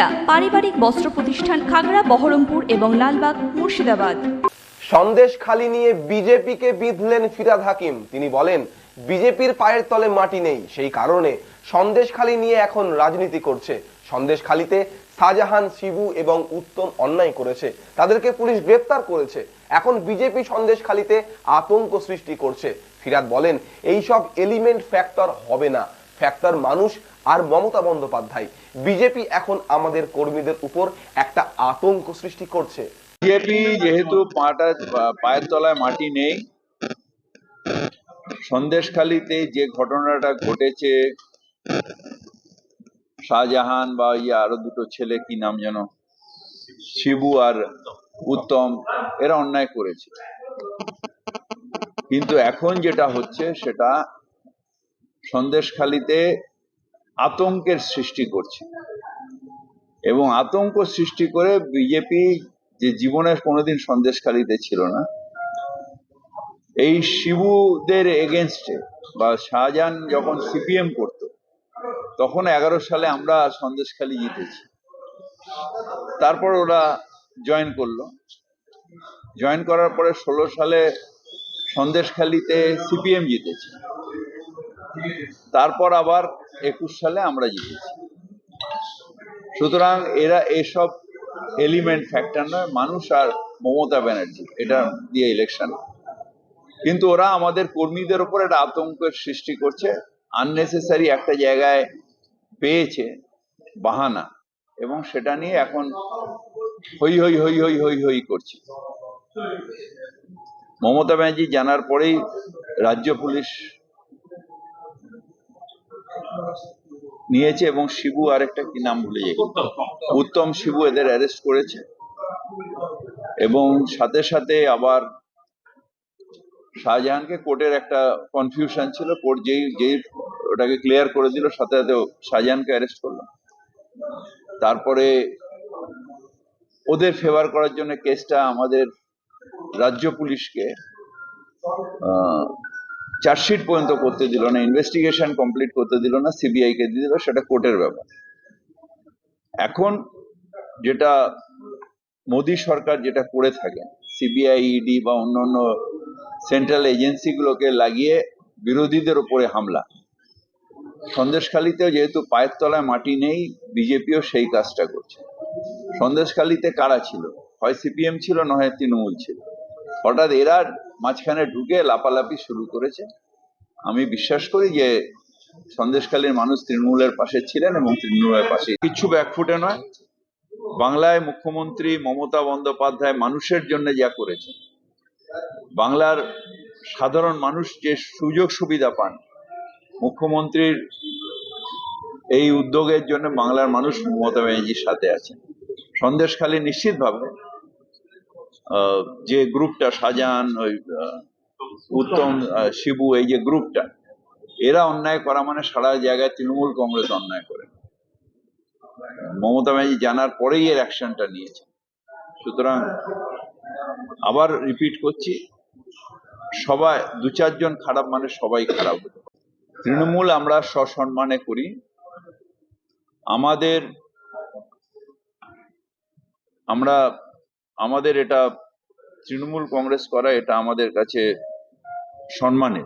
বিক্রেতা পারিবারিক বস্ত্র প্রতিষ্ঠান খাগড়া, বহরমপুর এবং লালবাগ, মুর্শিদাবাদ। সন্দেশ খালি নিয়ে বিজেপিকে বিঁধলেন ফিরাদ হাকিম। তিনি বলেন, বিজেপির পায়ের তলে মাটি নেই, সেই কারণে সন্দেশখালি নিয়ে এখন রাজনীতি করছে। সন্দেশখালিতে শাহজাহান, শিবু এবং উত্তম অন্যায় করেছে। তাদেরকে পুলিশ গ্রেপ্তার করেছে। এখন বিজেপি সন্দেশখালিতে আতঙ্ক সৃষ্টি করছে। ফিরাদ বলেন, এইসব এলিমেন্ট ফ্যাক্টর হবে না। ফ্যাক্টর মানুষ আর মমতা বন্দ্যোপাধ্যায়। বিজেপি এখন আমাদের কর্মীদের উপর একটা আতঙ্ক সৃষ্টি করছে। বিজেপি যেহেতু পাটা, পায়ের তলায় মাটি নেই, সন্দেশখালিতে যে ঘটনাটা ঘটেছে, শাহজাহান বা ইয়ে আরও দুটো ছেলে কি নাম যেন, শিবু আর উত্তম, এরা অন্যায় করেছে। কিন্তু এখন যেটা হচ্ছে সেটা সন্দেশখালিতে আতঙ্কের সৃষ্টি করছে। এবং আতঙ্ক সৃষ্টি করে বিজেপি যে জীবনে কোনোদিন সন্দেশখালিতে ছিল না, এই শিবুদের এগেনস্টে বা শাহজাহান যখন সিপিএম করত, তখন এগারো সালে আমরা সন্দেশখালি জিতেছি। তারপর ওরা জয়েন করল। জয়েন করার পরে ষোলো সালে সন্দেশখালিতে সিপিএম জিতেছে। তারপর আবার একুশ সালে আমরা জিতেছি। সুতরাং এরা এসব এলিমেন্ট ফ্যাক্টর নয়, মানুষ আর মমতা ব্যানার্জি, এটা দিয়ে ইলেকশন কিন্তু ওরা আমাদের কর্মীদের উপর একটা আতঙ্কের সৃষ্টি করছে আননেসেসারি একটা জায়গায় পেয়েছে বাহানা, এবং সেটা নিয়ে এখন হই হই হই হই হই হই করছে। মমতা ব্যানার্জি জানার পরেই রাজ্য পুলিশ নিয়েছে এবং শিবু আরেকটা কি নাম ভুলে যাই উত্তম শিবু এদের অ্যারেস্ট করেছে। এবং সাথে সাথে আবার শাহজাহানকে কোর্টের একটা কনফিউশন ছিল, কোর্ট যেই যেই ওটাকে ক্লিয়ার করে দিল, সাথে সাথে শাহজাহানকে অ্যারেস্ট করল। তারপরে ওদের ফেভার করার জন্য কেসটা আমাদের রাজ্য পুলিশকে চার্জশিট পর্যন্ত করতে দিল না ইনভেস্টিগেশন কমপ্লিট করতে দিল না সিবিআই কে দিয়ে দিল, সেটা কোর্টের ব্যাপার। এখন যেটা মোদী সরকার যেটা করে থাকে সিবিআই ইডি বা অন্যান্য সেন্ট্রাল এজেন্সিগুলোকে লাগিয়ে বিরোধীদের উপরে হামলা। সন্দেশখালিতেও যেহেতু পায়ের তলায় মাটি নেই বিজেপিও সেই কাজটা করছে। সন্দেশখালিতে কারা ছিল? হয় সিপিএম ছিল, নয় তৃণমূল ছিল। হঠাৎ এরা মাঝখানে ঢুকে লাপালাপি শুরু করেছে। আমি বিশ্বাস করি যে সন্দেশখালীর মানুষ তৃণমূলের পাশে ছিলেন এবং তৃণমূলের পাশে কিচ্ছু ব্যাকফুটে নয়। বাংলায় মুখ্যমন্ত্রী মমতা বন্দ্যোপাধ্যায় মানুষের জন্য যা করেছে বাংলার সাধারণ মানুষ যে সুযোগ সুবিধা পান, মুখ্যমন্ত্রীর এই উদ্যোগের জন্য বাংলার মানুষ মমতা ব্যানার্জির সাথে আছে সন্দেশখালী নিশ্চিতভাবে যে গ্রুপটা শাহজাহান, ওই উত্তম শিবু, এই যে গ্রুপটা, এরা অন্যায় করা মানে সারা জায়গায় তৃণমূল কংগ্রেস অন্যায় করে। মমতা ব্যানার্জি জানার পরেই এর অ্যাকশনটা নিয়েছে। সুতরাং আবার রিপিট করছি, সবাই, দু চারজন খারাপ মানে সবাই খারাপ। তৃণমূল আমরা সসম্মানে করি। আমাদের, আমরা আমাদের এটা তৃণমূল কংগ্রেস করা, এটা আমাদের কাছে সম্মানের।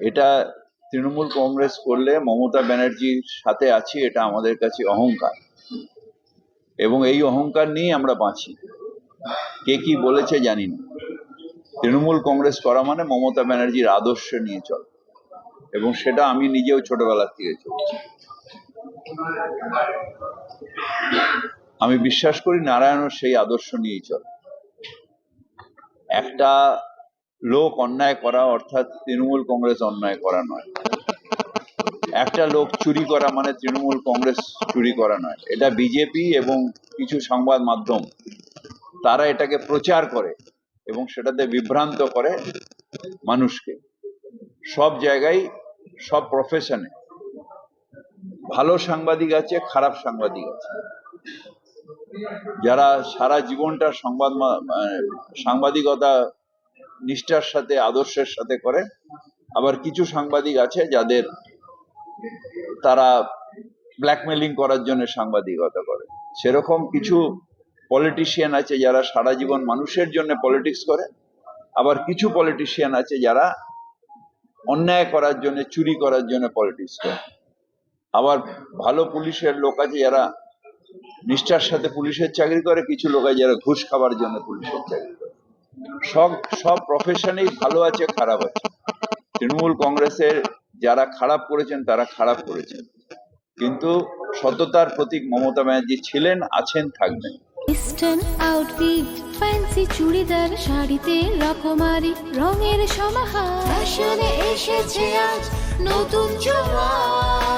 এটা তৃণমূল কংগ্রেস করলে মমতা ব্যানার্জির সাথে আছি, এটা আমাদের কাছে অহংকার। এবং এই অহংকার নিয়ে আমরা বাঁচি। কে কি বলেছে জানি না। তৃণমূল কংগ্রেস করা মানে মমতা ব্যানার্জির আদর্শ নিয়ে চল। এবং সেটা আমি নিজেও ছোটবেলার থেকে চলছি। আমি বিশ্বাস করি নারায়ণও সেই আদর্শ নিয়েই চলে। একটা লোক অন্যায় করা অর্থাৎ তৃণমূল কংগ্রেস অন্যায় করা নয়। একটা লোক চুরি করা মানে তৃণমূল কংগ্রেস চুরি করা নয়। এটা বিজেপি এবং কিছু সংবাদ মাধ্যম, তারা এটাকে প্রচার করে এবং সেটাতে বিভ্রান্ত করে মানুষকে। সব জায়গায়, সব প্রফেশনে ভালো সাংবাদিক আছে, খারাপ সাংবাদিক আছে। যারা সারা জীবনটা সংবাদ মা- আহ, সাংবাদিকতা নিষ্ঠার সাথে আদর্শের সাথে করে আবার কিছু সাংবাদিক আছে যাদের তারা ব্ল্যাকমেলিং করার জন্য সাংবাদিকতা করে। সেরকম কিছু পলিটিশিয়ান আছে যারা সারা জীবন মানুষের জন্য পলিটিক্স করে আবার কিছু পলিটিশিয়ান আছে যারা অন্যায় করার জন্য চুরি করার জন্য পলিটিক্স করে। আবার ভালো পুলিশের লোক আছে যারা নিষ্ঠার সাথে পুলিশের চাকরি করে, কিছু লোক যারা ঘুষ খাবার জন্য পুলিশের চাকরি করে। সব সব প্রফেশনেই ভালো আছে, খারাপ আছে। তৃণমূল কংগ্রেসের যারা খারাপ করেছেন, তারা খারাপ করেছেন। কিন্তু সততার প্রতীক মমতা ব্যানার্জি ছিলেন, আছেন, থাকবেন। ওয়েস্টার্ন আউটফিট ফ্যান্সি চুড়িদার, শাড়িতে রকমারি, রঙের সমাহার। ফ্যাশনে এসেছে আজ নতুন সুনিতা